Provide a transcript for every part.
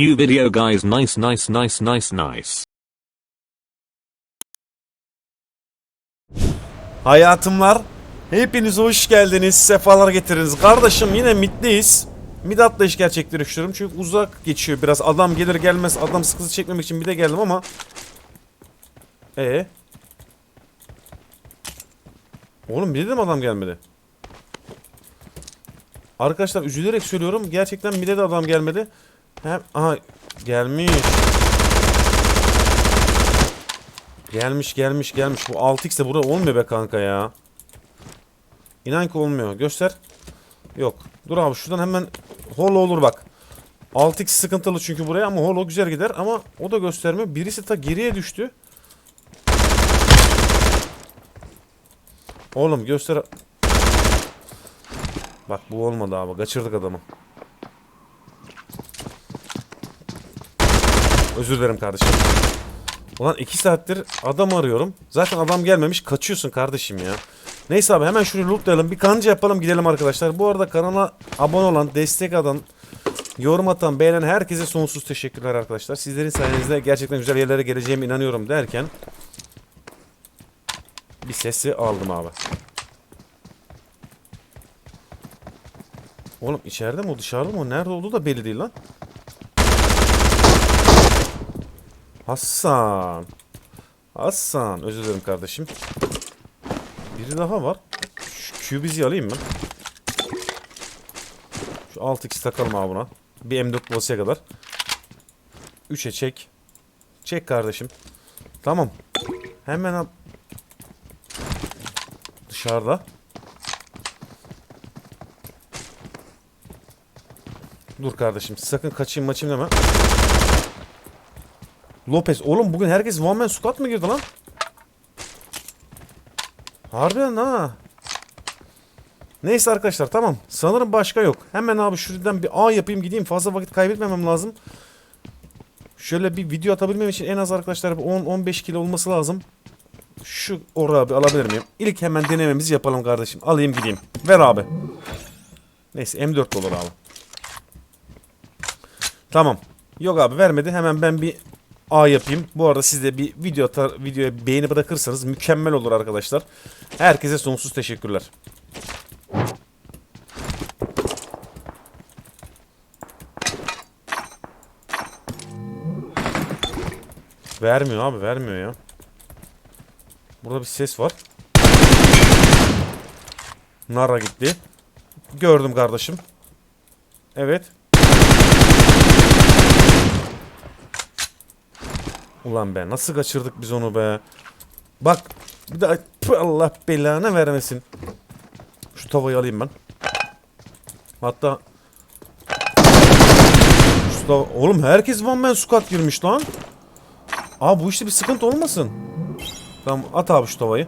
New video guys nice nice nice nice nice. Hayatımlar, hepiniz hoş geldiniz, sefalar getiriniz. Kardeşim yine middeyiz. Mid atlayış gerçekleştiriyorum çünkü uzak geçiyor biraz. Adam gelir gelmez adam sıkıntı çekmemek için bir de geldim ama. Ee. Oğlum bir de mi adam gelmedi? Arkadaşlar üzülerek söylüyorum. Gerçekten bir de adam gelmedi. Hem aha gelmiş. Gelmiş gelmiş gelmiş. Bu 6x de burada olmuyor be kanka ya. İnan ki olmuyor. Göster. Yok. Dur abi şuradan hemen holo olur bak. 6x sıkıntılı çünkü buraya ama holo güzel gider ama o da göstermiyor. Birisi ta geriye düştü. Oğlum göster. Bak bu olmadı abi. Kaçırdık adamı. Özür dilerim kardeşim. Ulan 2 saattir adam arıyorum. Zaten adam gelmemiş. Kaçıyorsun kardeşim ya. Neyse abi hemen şunu lootlayalım. Bir kanca yapalım gidelim arkadaşlar. Bu arada kanala abone olan, destek atan, yorum atan, beğenen herkese sonsuz teşekkürler arkadaşlar. Sizlerin sayenizde gerçekten güzel yerlere geleceğime inanıyorum derken bir sesi aldım abi. Oğlum içeride mi o dışarıda mı o nerede olduğu da belli değil lan. Hasan. Hasan. Özür dilerim kardeşim. Biri daha var. Şu QBZ'i alayım mı? Şu 6x takalım abi buna. Bir M4 bulasıya kadar. 3'e çek. Çek kardeşim. Tamam. Hemen al. Dışarıda. Dur kardeşim. Sakın kaçayım maçayım deme. Lopez. Oğlum bugün herkes one man squad mı girdi lan? Harbiden ha. Neyse arkadaşlar tamam. Sanırım başka yok. Hemen abi şuradan bir A yapayım gideyim. Fazla vakit kaybetmemem lazım. Şöyle bir video atabilmem için en az arkadaşlar 10-15 kilo olması lazım. Şu oru abi alabilir miyim? İlk hemen denememizi yapalım kardeşim. Alayım gideyim. Ver abi. Neyse M4 olur abi. Tamam. Yok abi vermedi. Hemen ben bir A yapayım. Bu arada siz de bir video atar, videoya beğeni bırakırsanız mükemmel olur arkadaşlar. Herkese sonsuz teşekkürler. Vermiyor abi vermiyor ya. Burada bir ses var. Nara gitti. Gördüm kardeşim. Evet. Ulan be nasıl kaçırdık biz onu be. Bak bir Püh, Allah belanı vermesin. Şu tavayı alayım ben. Hatta şu tava... Oğlum herkes one man squad girmiş lan. Aa bu işte bir sıkıntı olmasın. Tamam at abi şu tavayı.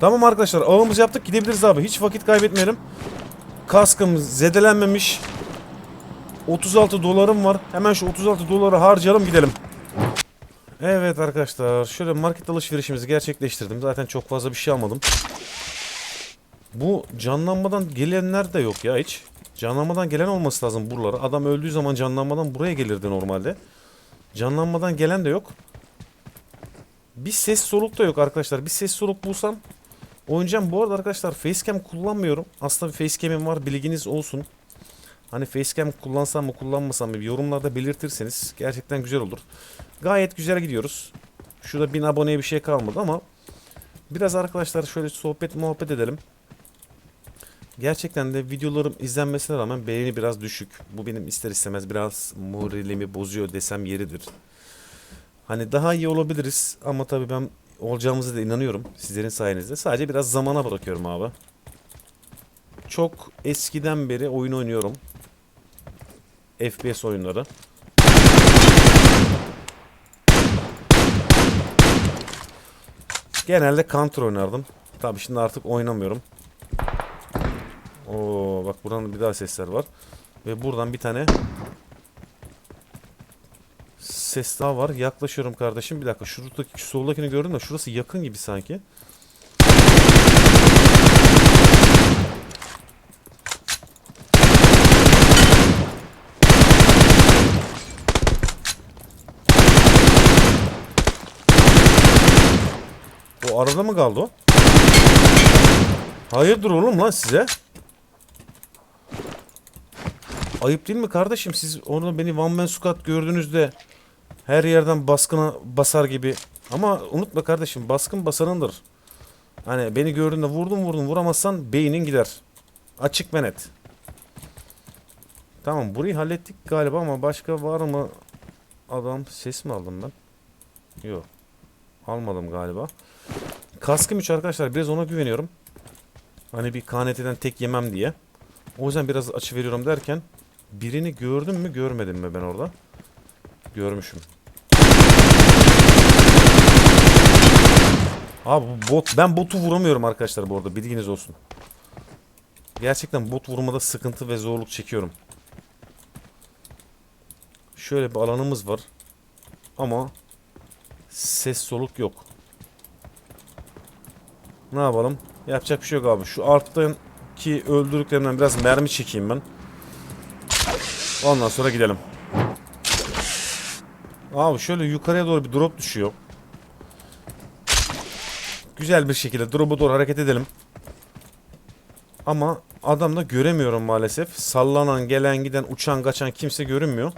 Tamam arkadaşlar avımızı yaptık gidebiliriz abi. Hiç vakit kaybetmeyelim. Kaskım zedelenmemiş. 36 dolarım var. Hemen şu 36 doları harcayalım gidelim. Evet arkadaşlar şöyle market alışverişimizi gerçekleştirdim. Zaten çok fazla bir şey almadım. Bu canlanmadan gelenler de yok ya hiç. Canlanmadan gelen olması lazım buralara. Adam öldüğü zaman canlanmadan buraya gelirdi normalde. Canlanmadan gelen de yok. Bir ses soluk da yok arkadaşlar. Bir ses soluk bulsam oynayacağım. Bu arada arkadaşlar facecam kullanmıyorum. Aslında bir facecam'im var bilginiz olsun. Hani facecam kullansam mı kullanmasam mı yorumlarda belirtirseniz gerçekten güzel olur. Gayet güzel gidiyoruz. Şurada 1000 aboneye bir şey kalmadı ama biraz arkadaşlar şöyle sohbet muhabbet edelim. Gerçekten de videolarım izlenmesine rağmen beğeni biraz düşük. Bu benim ister istemez biraz moralimi bozuyor desem yeridir. Hani daha iyi olabiliriz ama tabii ben olacağımıza da inanıyorum sizlerin sayenizde. Sadece biraz zamana bırakıyorum abi. Çok eskiden beri oyun oynuyorum. FPS oyunları. Genelde counter oynardım. Tabii şimdi artık oynamıyorum. Oo bak buradan bir daha sesler var. Ve buradan bir tane ses daha var. Yaklaşıyorum kardeşim. Bir dakika şuradaki şu soldakini gördüm de şurası yakın gibi sanki. Arada mı kaldı o? Hayırdır oğlum lan size? Ayıp değil mi kardeşim? Siz orada beni one man squad gördüğünüzde her yerden baskına basar gibi. Ama unutma kardeşim baskın basanındır. Hani beni gördüğünde vurdum vurdum vuramazsan beynin gider. Açık ve net. Tamam burayı hallettik galiba ama başka var mı adam ses mi aldım ben? Yok. Almadım galiba. Kaskım 3 arkadaşlar biraz ona güveniyorum. Hani bir KNT'den tek yemem diye. O yüzden biraz açı veriyorum derken birini gördüm mü görmedim mi ben orada? Görmüşüm. Abi bu bot ben botu vuramıyorum arkadaşlar bu arada bilginiz olsun. Gerçekten bot vurmada sıkıntı ve zorluk çekiyorum. Şöyle bir alanımız var. Ama ses soluk yok. Ne yapalım? Yapacak bir şey yok abi. Şu arttığın ki öldürdüklerimden biraz mermi çekeyim ben. Ondan sonra gidelim. Abi şöyle yukarıya doğru bir drop düşüyor. Güzel bir şekilde drop'a doğru hareket edelim. Ama adamda göremiyorum maalesef. Sallanan, gelen, giden, uçan, kaçan kimse görünmüyor.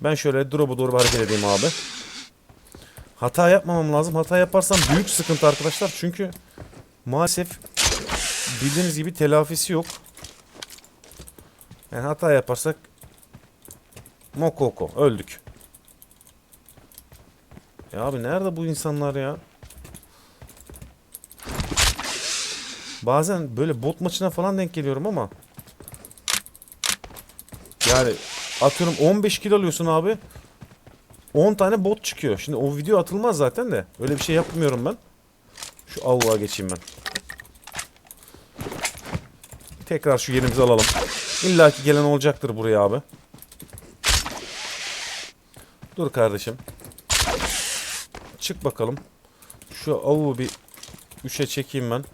Ben şöyle drop'a doğru hareket edeyim abi. Hata yapmamam lazım. Hata yaparsam büyük sıkıntı arkadaşlar. Çünkü maalesef bildiğiniz gibi telafisi yok. Yani hata yaparsak mokoko öldük. Ya abi nerede bu insanlar ya? Bazen böyle bot maçına falan denk geliyorum ama yani atıyorum 15 kilo alıyorsun abi 10 tane bot çıkıyor. Şimdi o video atılmaz zaten de. Öyle bir şey yapmıyorum ben. Şu avuğa geçeyim ben. Tekrar şu yerimizi alalım. İlla ki gelen olacaktır buraya abi. Dur kardeşim. Çık bakalım. Şu avuğu bir 3'e çekeyim ben.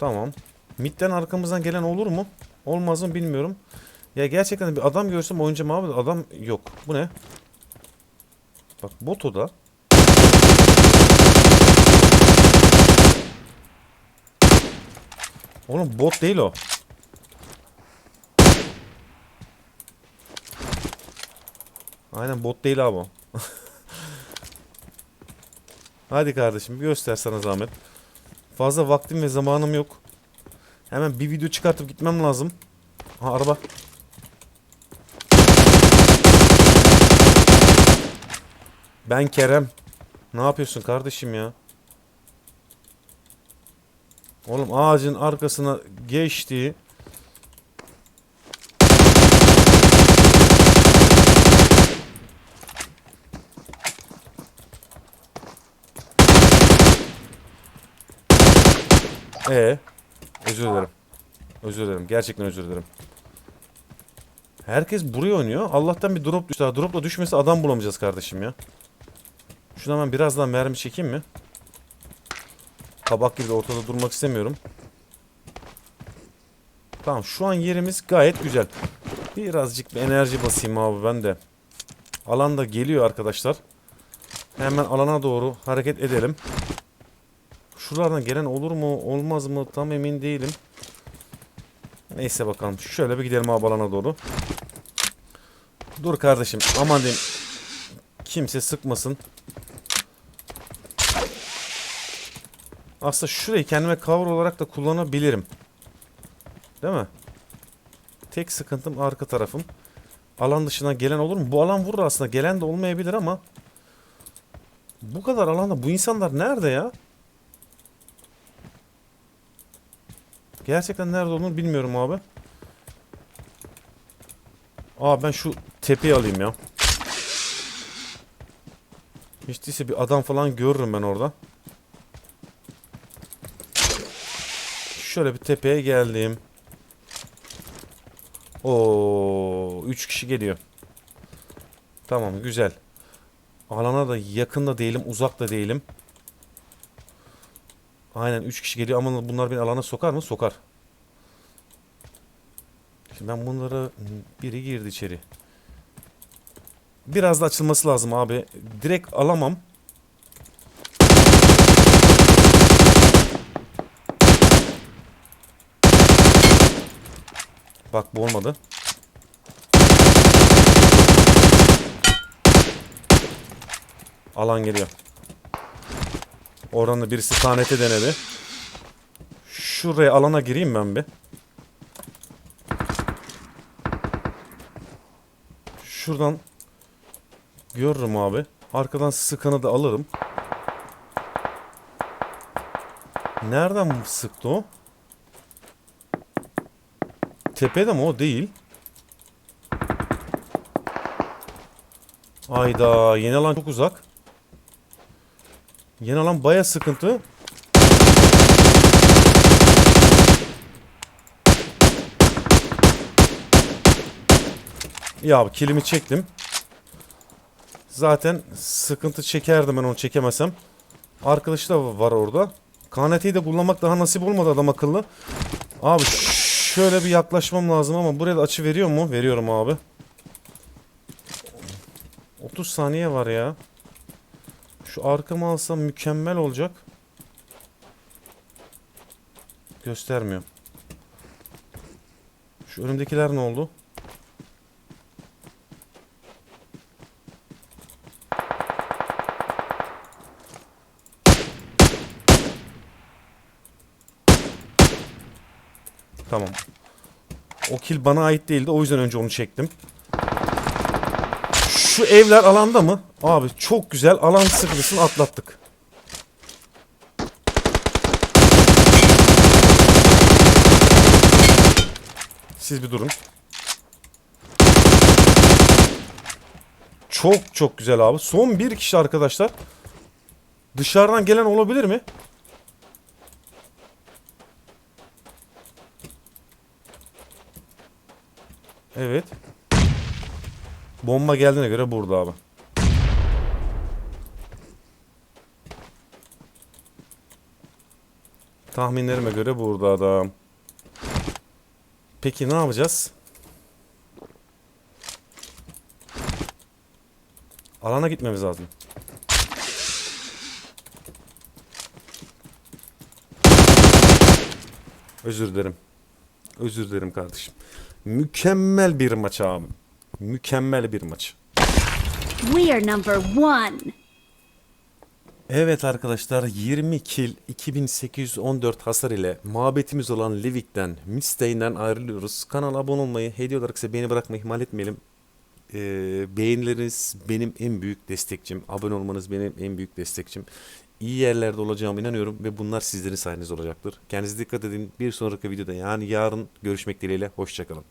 Tamam. Midden arkamızdan gelen olur mu? Olmaz mı bilmiyorum. Ya gerçekten bir adam görsem oynayacağım abi. Adam yok. Bu ne? Bak bot o da. Oğlum bot değil o. Aynen bot değil abi. Hadi kardeşim bir göster sana zahmet. Fazla vaktim ve zamanım yok. Hemen bir video çıkartıp gitmem lazım. Ha araba. Ben Kerem. Ne yapıyorsun kardeşim ya? Oğlum ağacın arkasına geçti. Ee, özür dilerim. Özür dilerim. Gerçekten özür dilerim. Herkes buraya oynuyor. Allah'tan bir drop düştü. Dropla düşmesi adam bulamayacağız kardeşim ya. Şuna hemen biraz daha mermi çekeyim mi? Kabak gibi ortada durmak istemiyorum. Tamam şu an yerimiz gayet güzel. Birazcık bir enerji basayım abi ben de. Alan da geliyor arkadaşlar. Hemen alana doğru hareket edelim. Şuralardan gelen olur mu olmaz mı tam emin değilim. Neyse bakalım. Şöyle bir gidelim abi alana doğru. Dur kardeşim aman diyeyim. Kimse sıkmasın. Aslında şurayı kendime cover olarak da kullanabilirim. Değil mi? Tek sıkıntım arka tarafım. Alan dışına gelen olur mu? Bu alan vurur aslında. Gelen de olmayabilir ama bu kadar alanda bu insanlar nerede ya? Gerçekten nerede olduğunu bilmiyorum abi. Aa ben şu tepeyi alayım ya. Hiç değilse bir adam falan görürüm ben orada. Şöyle bir tepeye geldim. Oo, 3 kişi geliyor. Tamam güzel. Alana da yakın da değilim, uzak da değilim. Aynen 3 kişi geliyor ama bunlar beni alana sokar mı? Sokar. Şimdi ben bunlara biri girdi içeri. Biraz da açılması lazım abi. Direkt alamam. Bak bu olmadı. Alan geliyor. Oradan da birisi tanete denedi. Şuraya alana gireyim ben bir. Şuradan görürüm abi. Arkadan sıkanı da alırım. Nereden sıktı o? Tepede mi o? Değil. Ayda yeni alan çok uzak. Yeni alan baya sıkıntı. Ya kilimi çektim. Zaten sıkıntı çekerdim ben onu çekemesem. Arkadaşı da var orada. KNT'yi de kullanmak daha nasip olmadı adam akıllı. Abi şöyle bir yaklaşmam lazım ama buraya da açı veriyor mu? Veriyorum abi. 30 saniye var ya. Şu arkamı alsam mükemmel olacak. Göstermiyor. Şu önümdekiler ne oldu? Tamam. O kill bana ait değildi. O yüzden önce onu çektim. Şu evler alanda mı? Abi çok güzel. Alan sıkıntısını atlattık. Siz bir durun. Çok çok güzel abi. Son bir kişi arkadaşlar. Dışarıdan gelen olabilir mi? Evet. Bomba geldiğine göre burada abi. Tahminlerime göre burada adam. Peki ne yapacağız? Alana gitmemiz lazım. Özür dilerim. Özür dilerim kardeşim. Mükemmel bir maç abi. Mükemmel bir maç. We are number one. Evet arkadaşlar 20 kill 2814 hasar ile muhabbetimiz olan Livik'ten Mistey'den ayrılıyoruz. Kanala abone olmayı, hediye olarak ise beğeni bırakmayı ihmal etmeyelim. Ee, beğenileriniz benim en büyük destekçim. Abone olmanız benim en büyük destekçim. İyi yerlerde olacağıma inanıyorum ve bunlar sizlerin sayenizde olacaktır. Kendinize dikkat edin. Bir sonraki videoda yani yarın görüşmek dileğiyle. Hoşçakalın.